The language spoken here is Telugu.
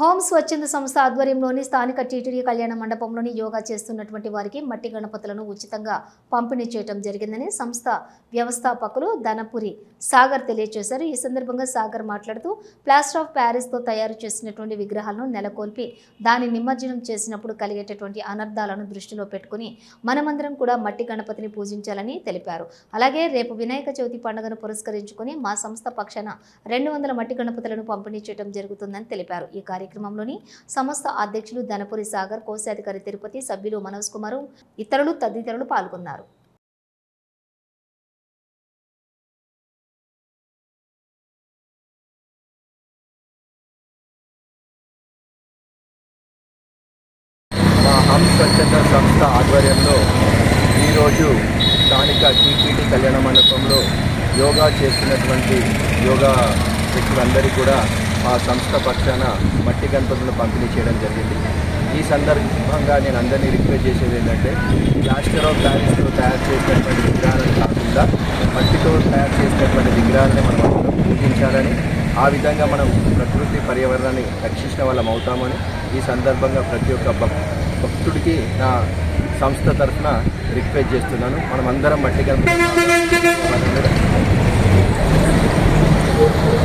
హోమ్ స్వచ్ఛంద సంస్థ ఆధ్వర్యంలోని స్థానిక టీటీడీ కళ్యాణ మండపంలోని యోగా చేస్తున్నటువంటి వారికి మట్టి గణపతులను ఉచితంగా పంపిణీ చేయడం జరిగిందని సంస్థ వ్యవస్థాపకులు ధనపురి సాగర్ తెలియజేశారు. ఈ సందర్భంగా సాగర్ మాట్లాడుతూ ప్లాస్టర్ ఆఫ్ ప్యారిస్తో తయారు చేసినటువంటి విగ్రహాలను నెలకొల్పి దాని నిమజ్జనం చేసినప్పుడు కలిగేటటువంటి అనర్థాలను దృష్టిలో పెట్టుకుని మనమందరం కూడా మట్టి గణపతిని పూజించాలని తెలిపారు. అలాగే రేపు వినాయక చవితి పండుగను పురస్కరించుకొని మా సంస్థ పక్షాన రెండు వందల మట్టి గణపతులను పంపిణీ చేయడం జరుగుతుందని తెలిపారు. ఈ కార్యక్రమంలోని సంస్థ అధ్యక్షులు ధనపురి సాగర్ కోశాధికారి తిరుపతి సభ్యులు మనోజ్ కుమారు ఇతరులు తదితరులు పాల్గొన్నారు. సంస్థ ఆధ్వర్యంలో ఈరోజు స్థానిక టీటీడీ కళ్యాణ మండపంలో యోగా చేస్తున్నటువంటి యోగా వ్యక్తులందరికీ కూడా ఆ సంస్థ పక్షాన మట్టి గణపతులను పంపిణీ చేయడం జరిగింది. ఈ సందర్భంగా నేను అందరినీ రిక్వెస్ట్ చేసేది ఏంటంటే ప్లాస్టర్ ఆఫ్ ప్యారిస్తో తయారు చేసినటువంటి విగ్రహాలను కాకుండా మట్టితో తయారు చేసినటువంటి విగ్రహాలని మనం అందరం పూజించాలని ఆ విధంగా మనం ప్రకృతి పర్యావరణాన్ని రక్షించిన వాళ్ళం అవుతామని ఈ సందర్భంగా ప్రతి ఒక్క భక్తుడికి నా సంస్థ తరఫున రిక్వెస్ట్ చేస్తున్నాను. మనం అందరం మట్టి గణపతి